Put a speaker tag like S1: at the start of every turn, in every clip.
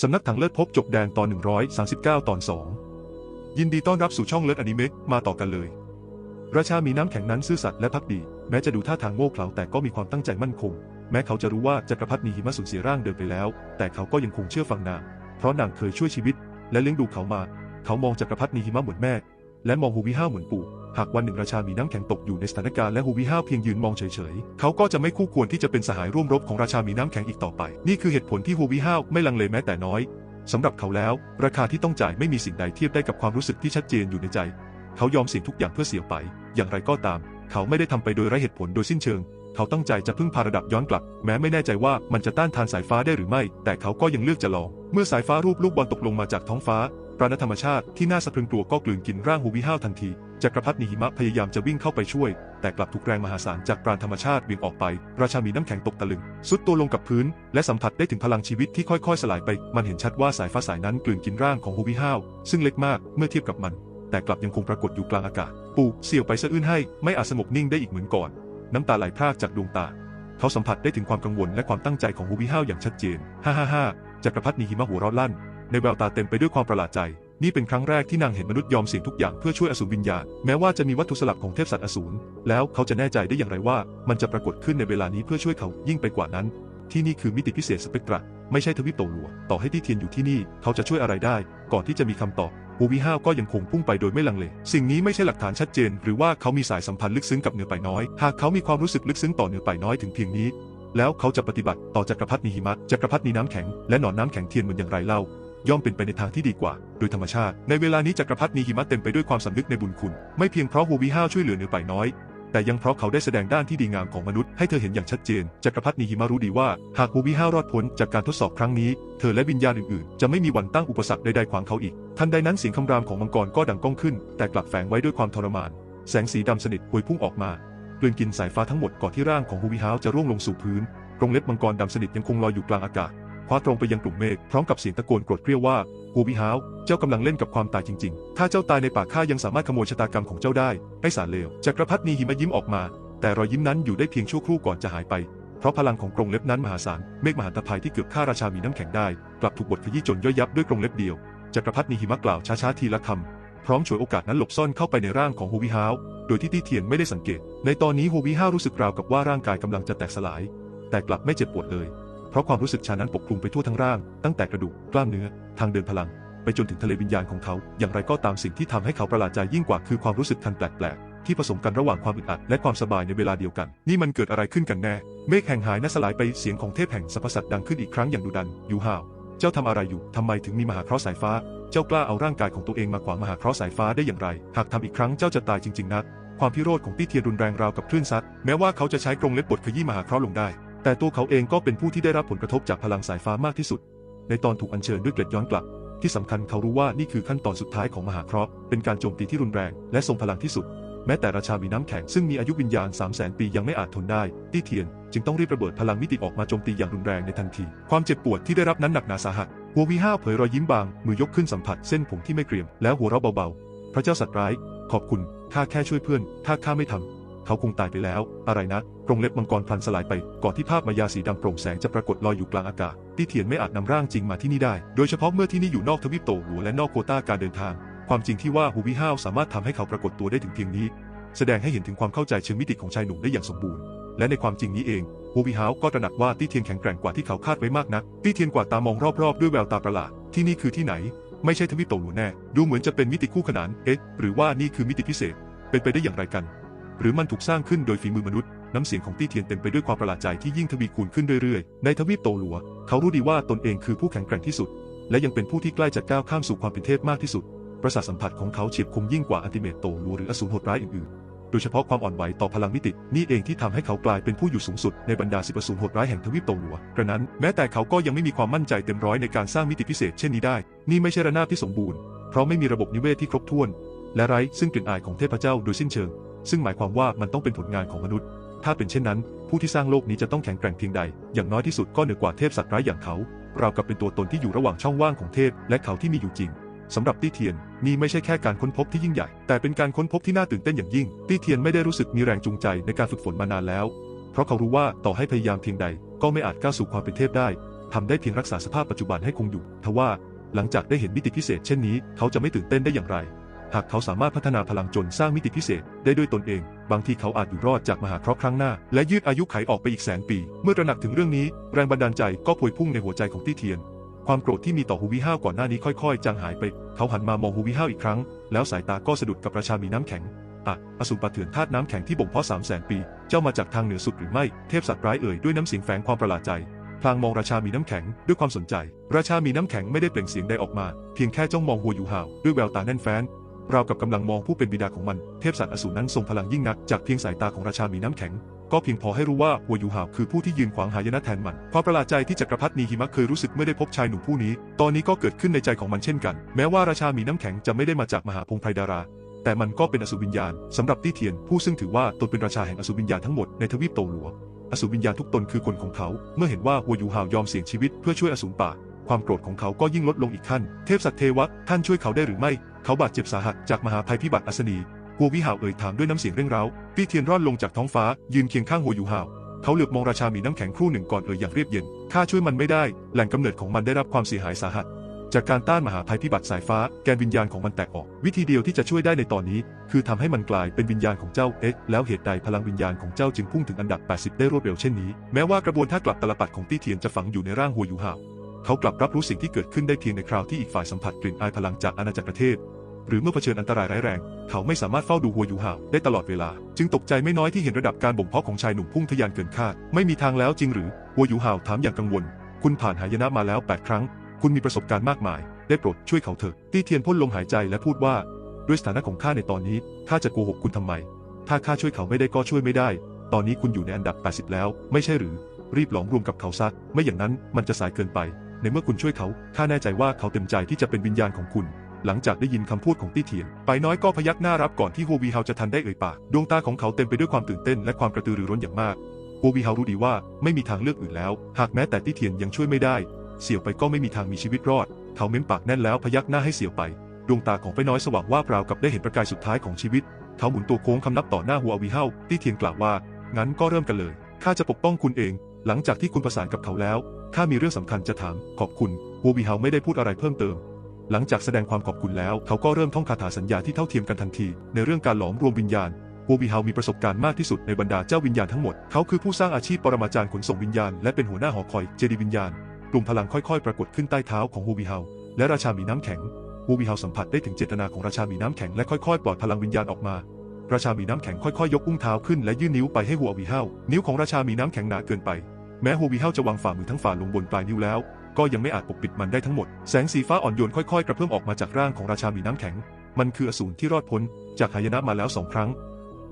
S1: สำนักถังเลิศพบจบแดนตอน 139 ตอน 2 ยินดีต้อนรับสู่ช่องเลิศอนิเมะมาต่อกันเลย ราชามีน้ำแข็งนั้นซื่อสัตย์และพักดี แม้จะดูท่าทางโง่เขลาแต่ก็มีความตั้งใจมั่นคง แม้เขาจะรู้ว่าจักรพรรดินีหิมะสูญเสียร่างเดิมไปแล้ว แต่เขาก็ยังคงเชื่อฟังนาง เพราะนางเคยช่วยชีวิต และเลี้ยงดูเขามา เขามองจักรพรรดินีหิมะเหมือนแม่ และมองฮูวิห้าเหมือนปู่ หากวันหนึ่งราชามีน้ำแข็งตกอยู่ในสถานการณ์และฮูวิห้าเพียงยืนมองเฉยๆ เขาก็จะไม่คู่ควรที่จะเป็นสหายร่วมรบของราชามีน้ำแข็งอีกต่อไป นี่คือเหตุผลที่ฮูวิห้าไม่ลังเลแม้แต่น้อยสำหรับเขาแล้ว ราคาที่ต้องจ่ายไม่มีสิ่งใดเทียบได้กับความรู้สึกที่ชัดเจนอยู่ในใจ เขายอมเสี่ยงทุกอย่างเพื่อเสี่ยวไป อย่างไรก็ตาม เขาไม่ได้ทำไปโดยไร้เหตุผลโดยสิ้นเชิง เขาตั้งใจจะพึ่งพาระดับย้อนกลับ แม้ไม่แน่ใจว่ามันจะต้านทานสายฟ้าได้หรือไม่ แต่เขาก็ยังเลือกจะลอง เมื่อสายฟ้ารูปลูกบอลตกลงมาจากท้องฟ้าปราณธรรมชาติที่น่าสะพรึงกลัวก็กลืนกินร่างฮูวิห้าวทันที จักรพรรดินิหิมะพยายามจะวิ่งเข้าไปช่วย แต่กลับถูกแรงมหาศาลจากปราณธรรมชาติเบี่ยงออกไป ราชามีน้ำแข็งตกตะลึงสุดตัวลงกับพื้น และสัมผัสได้ถึงพลังชีวิตที่ค่อยๆ สลายไป มันเห็นชัดว่าสายฟ้าสายนั้นกลืนกินร่างของฮูวิห้าวซึ่งเล็กมากเมื่อเทียบกับมัน แต่กลับยังคงปรากฏอยู่กลางอากาศ ปู่เสี่ยวไปสะอื้นให้ ไม่อาจสงบนิ่งได้อีกเหมือนก่อน น้ำตาไหลพรากจากดวงตา เขาสัมผัสได้ถึงความกังวลและความตั้งใจของฮูวิห้าวอย่างชัดเจน ฮ่าฮ่าฮ่าจักรพรรดินิหิมะหัวเราะลั่น ในแววตาเต็มไปด้วยความประหลาดใจ นี่เป็นครั้งแรกที่นางเห็นมนุษย์ยอมเสี่ยงทุกอย่างเพื่อช่วยอสูรวิญญาณ แม้ว่าจะมีวัตถุสลับของเทพสัตว์อสูร แล้วเขาจะแน่ใจได้อย่างไรว่า มันจะปรากฏขึ้นในเวลานี้เพื่อช่วยเขายิ่งไปกว่านั้น ที่นี่คือมิติพิเศษสเปกตรา ไม่ใช่ทวิปโตหลัว ต่อให้ที่เทียนอยู่ที่นี่ เขาจะช่วยอะไรได้ ก่อนที่จะมีคำตอบฮูวิห้าวก็ยังคงพุ่งไปโดยไม่ลังเล สิ่งนี้ไม่ใช่หลักฐานชัดเจน หรือว่าเขามีสายสัมพันธ์ลึกซึ้งกับเหนือไปน้อย หากเขามีความรู้สึกลึกซึ้งต่อเหนือไปน้อยถึงเพียงนี้ แล้วเขาจะปฏิบัติต่อจักรพรรดินิหิมะ จักรพรรดินีน้ำแข็ง และหนอนน้ำแข็งเทียนเหมือนอย่างไรเล่า ย่อมเป็นไปในทางที่ดีกว่า โดยธรรมชาติ ในเวลานี้จักรพรรดินีหิมะเต็มไปด้วยความสำนึกในบุญคุณ ไม่เพียงเพราะฮูวิห้าวช่วยเหลือเหนือไปน้อย แต่ยังเพราะเขาได้แสดงด้านที่ดีงามของมนุษย์ให้เธอเห็นอย่างชัดเจน จักรพรรดินีหิมะรู้ดีว่า หากฮูวิห้าวรอดพ้นจากการทดสอบครั้งนี้ เธอและวิญญาณอื่นๆ จะไม่มีวันตั้งอุปสรรคใดๆขวางเขาอีก ทันใดนั้นเสียงคำรามของมังกรก็ดังก้องขึ้น แต่กลับแฝงไว้ด้วยความทรมาน แสงสีดำสนิทพวยพุ่งออกมากลืนกินสายฟ้าทั้งหมดก่อนที่ร่างของฮูวิห้าวจะร่วงลงสู่พื้นกรงเล็บมังกรดำสนิทยังคงลอยอยู่กลางอากาศ คว้าตรงไปยังกลุ่มเมฆพร้อมกับเสียงตะโกนโกรธเกรี้ยวว่าฮูวิฮาว เจ้ากำลังเล่นกับความตายจริง ๆ ถ้าเจ้าตายในป่าข้ายังสามารถขโมยชะตากรรมของเจ้าได้ ไอ้สารเลว จักรพรรดินีหิมะยิ้มออกมา แต่รอยยิ้มนั้นอยู่ได้เพียงชั่วครู่ก่อนจะหายไป เพราะพลังของกรงเล็บนั้นมหาศาล เมฆมหาตภัยที่เกือบฆ่าราชามีน้ำแข็งได้ กลับถูกบดขยี้จนย่อยยับด้วยกรงเล็บเดียว จักรพรรดินีหิมะกล่าวช้าๆทีละคำ พร้อมฉวยโอกาสนั้นหลบซ่อนเข้าไปในร่างของฮูวิฮาว โดยที่ตี้เทียนไม่ได้สังเกต ในตอนนี้ฮูวิฮาวรู้สึกราวกับว่าร่างกายกำลังจะแตกสลาย แต่กลับไม่เจ็บปวดเลย เพราะความรู้สึกชานั้นปกคลุมไปทั่วทั้งร่าง ตั้งแต่กระดูก กล้ามเนื้อ ทางเดินพลัง ไปจนถึงทะเลวิญญาณของเขา อย่างไรก็ตามสิ่งที่ทำให้เขาประหลาดใจยิ่งกว่าคือความรู้สึกทันแปลกๆ ที่ผสมกันระหว่างความอึดอัดและความสบายในเวลาเดียวกัน นี่มันเกิดอะไรขึ้นกันแน่ เมฆแห่งหายน่าสลายไปเสียงของเทพแห่งสรรพสัตว์ดังขึ้นอีกครั้งอย่างดุดันยูฮาว เจ้าทำอะไรอยู่ทำไมถึงมีมหาเคราะห์สายฟ้า เจ้ากล้าเอาร่างกายของตัวเองมาขวางมหาเคราะห์สายฟ้าได้อย่างไร หากทำอีกครั้งเจ้าจะตายจริง ๆนักความพิโรธของตี้เทียรุนแรงราวกับคลื่นซัด แม้ว่าเขาจะใช้กรงเล็บบดขยี้มหาเคราะห์ลงได้ แต่ตัวเขาเองก็เป็นผู้ที่ได้รับผลกระทบจากพลังสายฟ้ามากที่สุด ในตอนถูกอัญเชิญด้วยเกล็ดย้อนกลับ ที่สำคัญเขารู้ว่านี่คือขั้นตอนสุดท้ายของมหาเคราะห์เป็นการโจมตีที่รุนแรงและทรงพลังที่สุด แม้แต่ราชามีน้ำแข็งซึ่งมีอายุวิญญาณ 3 0 0แสนปียังไม่อาจทนได้ตี้เทียน จึงต้องรีบระเบิดพลังมิติออกมาโจมตีอย่างรุนแรงในทันที ความเจ็บปวดที่ได้รับนั้นหนักหนาสาหัสหัววีห้าเผยรอยยิ้มบาง มือยกขึ้นสัมผัสเส้นผมที่ไม่เกรียม แล้วหัวเราะเบาๆ พระเจ้าสัตว์ร้าย ขอบคุณ ข้าแค่ช่วยเพื่อน ถ้าข้าไม่ทำ เขาคงตายไปแล้ว อะไรนะกรงเล็บมังกรพลันสลายไปก่อนที่ภาพมายาสีดำโปร่งแสงจะปรากฏลอยอยู่กลางอากาศตี้เทียนไม่อาจนำร่างจริงมาที่นี่ได้ โดยเฉพาะเมื่อที่นี่อยู่นอกทวีปโตหัวและนอกโคต้าการเดินทาง ความจริงที่ว่าฮูวิห้าวสามารถทำให้เขาปรากฏตัวได้ถึงเพียงนี้ แสดงให้เห็นถึงความเข้าใจเชิงมิติของชายหนุ่มได้อย่างสมบูรณ์และในความจริงนี้เองฮูวิฮาวก็ตระหนักว่าตี้เทียนแข็งแกร่งกว่าที่เขาคาดไว้มากนัก ตี้เทียนกว่าตามองรอบๆ ด้วยแววตาประหลาด ที่นี่คือที่ไหน ไม่ใช่ทวีปโตหัวแน่ ดูเหมือนจะเป็นมิติคู่ขนาน เอ๊ะ หรือว่านี่คือมิติพิเศษ เป็นไปได้อย่างไรกัน หรือมันถูกสร้างขึ้นโดยฝีมือมนุษย์ น้ำเสียงของตี้เทียนเต็มไปด้วยความประหลาดใจที่ยิ่งทวีคูณขึ้นเรื่อยๆ ในทวีปโตหลัว เขารู้ดีว่าตนเองคือผู้แข็งแกร่งที่สุด และยังเป็นผู้ที่ใกล้จะก้าวข้ามสู่ความเป็นเทพมากที่สุด ประสาทสัมผัสของเขาเฉียบคมยิ่งกว่าอันติเมตโตหลัวหรืออสูรโหดร้ายอื่นๆ โดยเฉพาะความอ่อนไหวต่อพลังมิตินี่เองที่ทำให้เขากลายเป็นผู้อยู่สูงสุดในบรรดาสิบอสูรโหดร้ายแห่งทวีปโตหลัวกระนั้นแม้แต่เขาก็ยังไม่มีความมั่นใจเต็มร้อยในการสร้างมิติพิเศษเช่นนี้ได้ นี่ไม่ใช่ระนาบที่สมบูรณ์ เพราะไม่มีระบบนิเวศที่ครบถ้วน และไร้ซึ่งกลิ่นอายของเทพเจ้าโดยสิ้นเชิง ซึ่งหมายความว่ามันต้องเป็นผลงานของมนุษย์ ถ้าเป็นเช่นนั้น ผู้ที่สร้างโลกนี้จะต้องแข็งแกร่งเพียงใด อย่างน้อยที่สุดก็เหนือกว่าเทพสัตว์ร้ายอย่างเขาเรากับเป็นตัวตนที่อยู่ระหว่างช่องว่างของเทพและเขาที่มีอยู่จริงสำหรับตี้เทียนนี่ไม่ใช่แค่การค้นพบที่ยิ่งใหญ่ แต่เป็นการค้นพบที่น่าตื่นเต้นอย่างยิ่ง ตี้เทียนไม่ได้รู้สึกมีแรงจูงใจในการฝึกฝนมานานแล้ว เพราะเขารู้ว่าต่อให้พยายามเพียงใด ก็ไม่อาจก้าวสู่ความเป็นเทพได้ทำได้เพียงรักษาสภาพปัจจุบันให้คงอยู่ ทว่าหลังจากได้เห็นมิติพิเศษเช่นนี้ เขาจะไม่ตื่นเต้นได้อย่างไร หากเขาสามารถพัฒนาพลังจนสร้างมิติพิเศษได้ด้วยตนเอง บางทีเขาอาจอยู่รอดจากมหาเคราะห์ครั้งหน้า และยืดอายุไขออกไปอีกแสนปี เมื่อตระหนักถึงเรื่องนี้ แรงบันดาลใจก็พวยพุ่งในหัวใจของตี้เทียน ความโกรธที่มีต่อฮูวิห้าวก่อนหน้านี้ค่อยๆ จางหายไป เขาหันมามองฮูวิห้าวอีกครั้ง แล้วสายตาก็สะดุดกับราชามีน้ำแข็งอะอสูรป่าเถื่อนธาตุน้ำแข็งที่บ่มเพาะสามแสนปี เจ้ามาจากทางเหนือสุดหรือไม่ เทพสัตว์ร้ายเอ่ยด้วยน้ำเสียงแฝงความประหลาดใจ พลางมองราชามีน้ำแข็งด้วยความสนใจ ราชามีน้ำแข็งไม่ได้เปล่งเสียงใดออกมา เพียงแค่จ้องมองหัวอยู่ห่าวด้วยแววตาแน่นแฟ้น ราวกับกำลังมองผู้เป็นบิดาของมัน เทพสัตว์อสูรนั้นทรงพลังยิ่งนัก จากเพียงสายตาของราชามีน้ำแข็ง ก็เพียงพอให้รู้ว่าหัวยูหาวคือผู้ที่ยืนขวางหายนะแทนมัน ความประหลาดใจที่จักรพรรดินีหิมะเคยรู้สึกเมื่อได้พบชายหนุ่มผู้นี้ ตอนนี้ก็เกิดขึ้นในใจของมันเช่นกัน แม้ว่าราชามีน้ำแข็งจะไม่ได้มาจากมหาพงไพรดารา แต่มันก็เป็นอสูรวิญญาณสำหรับตี้เทียน ผู้ซึ่งถือว่าตนเป็นราชาแห่งอสูรวิญญาณทั้งหมดในทวีปโตหลัวอสูรวิญญาณทุกตนคือคนของเขา เมื่อเห็นว่าหัวยูหาวยอมเสี่ยงชีวิตเพื่อช่วยอสูรป่า ความโกรธของเขาก็ยิ่งลดลงอีกขั้น เทพสัตเทวะท่านช่วยเขาได้หรือไม่ เขาบาดเจ็บสาหัสจากมหาภัยพิบัติอัศนีหัววิหาวเอ่ยถามด้วยน้ำเสียงเร่งร้าวตี้เทียนร่อนลงจากท้องฟ้า ยืนเคียงข้างหัวยูหาวเขาเหลือบมองราชามีน้ำแข็งครู่หนึ่งก่อนเอ่ยอย่างเรียบเย็นข้าช่วยมันไม่ได้ แหล่งกำเนิดของมันได้รับความเสียหายสาหัส จากการต้านมหาภัยพิบัติสายฟ้า แกนวิญญาณของมันแตกออก วิธีเดียวที่จะช่วยได้ในตอนนี้ คือทำให้มันกลายเป็นวิญญาณของเจ้าเอ๊ะแล้วเหตุใดพลังวิญญาณของเจ้าจึงพุ่งถึงอันดับ 80 ได้รวดเร็วเช่นนี้ แม้ว่ากระบวนท่ากลับตลปัดของตี้เทียนจะฝังอยู่ในร่างหัวยูห่าว เขากลับรับรู้สิ่งที่เกิดขึ้นได้เพียงในคราวที่อีกฝ่ายสัมผัสกลิ่นอายพลังจากอาณาจักรประเทศ หรือเมื่อเผชิญอันตรายร้ายแรง เขาไม่สามารถเฝ้าดูหัวยูห่าวได้ตลอดเวลา จึงตกใจไม่น้อยที่เห็นระดับการบ่มเพาะของชายหนุ่มพุ่งทะยานเกินคาด ไม่มีทางแล้วจริงหรือหัวยูห่าวถามอย่างกังวล คุณผ่านหายนะมาแล้ว 8 ครั้ง คุณมีประสบการณ์มากมาย ได้โปรดช่วยเขาเถอะตี้เทียนพ่นลมหายใจและพูดว่า ด้วยสถานะของข้าในตอนนี้ข้าจะโกหกคุณทำไม ถ้าข้าช่วยเขาไม่ได้ก็ช่วยไม่ได้ ตอนนี้คุณอยู่ในอันดับ 80 แล้ว ไม่ใช่หรือรีบหลอมรวมกับเขาซะไม่อย่างนั้นมันจะสายเกินไป ในเมื่อคุณช่วยเขา ข้าแน่ใจว่าเขาเต็มใจที่จะเป็นวิญญาณของคุณ หลังจากได้ยินคำพูดของตี้เทียน ไปน้อยก็พยักหน้ารับก่อนที่โฮวีเฮาจะทันได้เอ่ยปาก ดวงตาของเขาเต็มไปด้วยความตื่นเต้นและความกระตือรือร้นอย่างมากโฮวีเฮารู้ดีว่าไม่มีทางเลือกอื่นแล้ว หากแม้แต่ตี้เทียนยังช่วยไม่ได้ เสี่ยวไปก็ไม่มีทางมีชีวิตรอด เขาเม้มปากแน่นแล้วพยักหน้าให้เสี่ยวไป ดวงตาของไปน้อยสว่างว่าบราวกับได้เห็นประกายสุดท้ายของชีวิต เขาหมุนตัวโค้งคำนับต่อหน้าหัววีเฮาตี้เทียนกล่าวว่า งั้นก็เริ่มกันเลย ข้าจะปกป้องคุณเอง หลังจากที่คุณประสานกับเขาแล้ว ข้ามีเรื่องสำคัญจะถาม ขอบคุณหัววีเฮาไม่ได้พูดอะไรเพิ่มเติม หลังจากแสดงความขอบคุณแล้ว เขาก็เริ่มท่องคาถาสัญญาที่เท่าเทียมกันทันที ในเรื่องการหลอมรวมวิญญาณฮูวีเฮามีประสบการณ์มากที่สุดในบรรดาเจ้าวิญญาณทั้งหมด เขาคือผู้สร้างอาชีพปรมาจารย์ขนส่งวิญญาณ และเป็นหัวหน้าหอคอยเจดีวิญญาณ กลุ่มพลังค่อยๆ ปรากฏขึ้นใต้เท้าของฮูวีเฮาและราชามีน้ำแข็งฮูวีเฮาสัมผัสได้ถึงเจตนาของราชามีน้ำแข็งและค่อยๆปล่อยพลังวิญญาณออกมาราชามีน้ำแข็งค่อยๆยกอุ้งเท้าขึ้นและยื่นนิ้วไปให้หัววีเฮานิ้วของราชามีน้ำแข็งหนาเกินไป แม้ฮูวีเฮาจะวางฝ่ามือทั้งฝ่าลงบนปลายนิ้วแล้ว ก็ยังไม่อาจปกปิดมันได้ทั้งหมด แสงสีฟ้าอ่อนโยนค่อยๆ กระเพื่อมออกมาจากร่างของราชามีน้ำแข็ง มันคืออสูรที่รอดพ้นจากหายนะมาแล้วสองครั้ง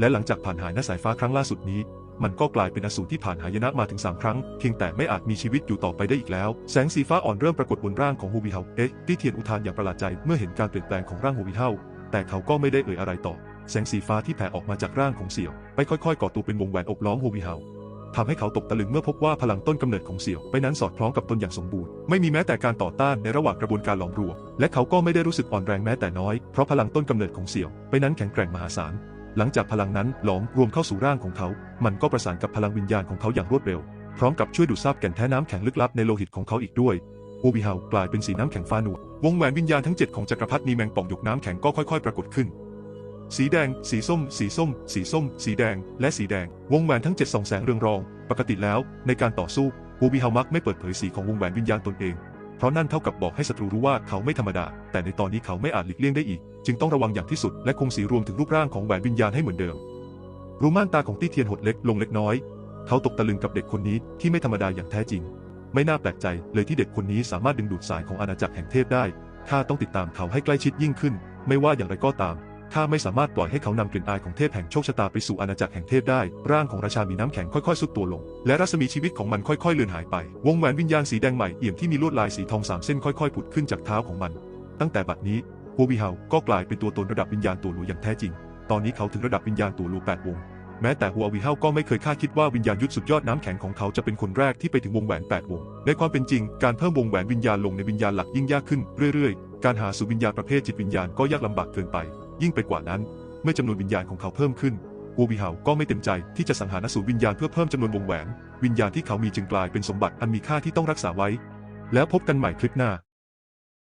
S1: และหลังจากผ่านหายนะสายฟ้าครั้งล่าสุดนี้ มันก็กลายเป็นอสูรที่ผ่านหายนะมาถึง3ครั้ง เพียงแต่ไม่อาจมีชีวิตอยู่ต่อไปได้อีกแล้ว แสงสีฟ้าอ่อนเริ่มปรากฏบนร่างของฮูวีเฮาเอ๊ะที่เทียนอุทานอย่างประหลาดใจเมื่อเห็นการเปลี่ยนแปลงของร่างฮูวีเฮาแต่เขาก็ไม่ได้เอ่ยอะไรต่อ แสงสีฟ้าที่แผ่ออกมาจากร่างของเสี่ยว ไปค่อยๆก่อตัวเป็นวงแหวนอบล้อมฮูวีเฮา ทำให้เขาตกตะลึงเมื่อพบว่าพลังต้นกำเนิดของเสี่ยวไปนั้นสอดคล้องกับตนอย่างสมบูรณ์ไม่มีแม้แต่การต่อต้านในระหว่างกระบวนการหลอมรวมและเขาก็ไม่ได้รู้สึกอ่อนแรงแม้แต่น้อยเพราะพลังต้นกำเนิดของเสี่ยวไปนั้นแข็งแกร่งมหาศาลหลังจากพลังนั้นหลอมรวมเข้าสู่ร่างของเขา มันก็ประสานกับพลังวิญญาณของเขาอย่างรวดเร็ว พร้อมกับช่วยดูดซับแก่นแท้น้ำแข็งลึกลับในโลหิตของเขาอีกด้วยโอวิเฮากลายเป็นสีน้ำแข็งฟ้าหนวดวงแหวนวิญญาณทั้งเจ็ดของจักรพรรดินีแมงป่องหยกน้ำแข็งก็ค่อยๆ ปรากฏขึ้น สีแดง สีส้ม สีส้ม สีส้ม สีแดง และสีแดง วงแหวนทั้งเจ็ดส่องแสงเรืองรอง ปกติแล้ว ในการต่อสู้โอวิฮามักไม่เปิดเผยสีของวงแหวนวิญญาณตนเอง เพราะนั่นเท่ากับบอกให้ศัตรูรู้ว่าเขาไม่ธรรมดา แต่ในตอนนี้เขาไม่อาจหลีกเลี่ยงได้อีก จึงต้องระวังอย่างที่สุด และคงสีรวมถึงรูปร่างของแหวนวิญญาณให้เหมือนเดิม รูม่านตาของตี้เทียนหดเล็กลงเล็กน้อย เขาตกตะลึงกับเด็กคนนี้ที่ไม่ธรรมดาอย่างแท้จริง ไม่น่าแปลกใจเลยที่เด็กคนนี้สามารถดึงดูดสายของอาณาจักรแห่งเทพได้ข้าต้องติดตามเขาให้ใกล้ชิดยิ่งขึ้น ไม่ว่าอย่างไรก็ตาม ข้าไม่สามารถปล่อยให้เขานำกลิ่นอายของเทพแห่งโชคชะตาไปสู่อาณาจักรแห่งเทพได้ ร่างของราชามีน้ำแข็งค่อยๆสุดตัวลง และรัศมีชีวิตของมันค่อยๆเลือนหายไป วงแหวนวิญญาณสีแดงใหม่เอี่ยมที่มีลวดลายสีทองสามเส้นค่อยๆผุดขึ้นจากเท้าของมัน ตั้งแต่บัดนี้ฮัววีเฮาก็กลายเป็นตัวตนระดับวิญญาณตัวหลูอย่างแท้จริง ตอนนี้เขาถึงระดับวิญญาณตัวหลูแปดวง แม้แต่หัววีเฮาก็ไม่เคยคาดคิดว่าวิญญาณยุทธสุดยอดน้ำแข็งของเขาจะเป็นคนแรกที่ไปถึงวงแหวน8วง ในความเป็นจริง การเพิ่มวงแหวนวิญญาณลงในวิญญาณหลักยิ่งยากขึ้นเรื่อยๆ การหาสู่วิญญาณประเภทจิตวิญญาณก็ยากลำบากเกินไป ยิ่งไปกว่านั้น เมื่อจำนวนวิญญาณของเขาเพิ่มขึ้นกัวัววีเห่าก็ไม่เต็มใจที่จะสังหารอสูรวิญญาณเพื่อเพิ่มจำนวนวงแหวน วิญญาณที่เขามีจึงกลายเป็นสมบัติอันมีค่าที่ต้องรักษาไว้ แล้วพบกันใหม่คลิปหน้า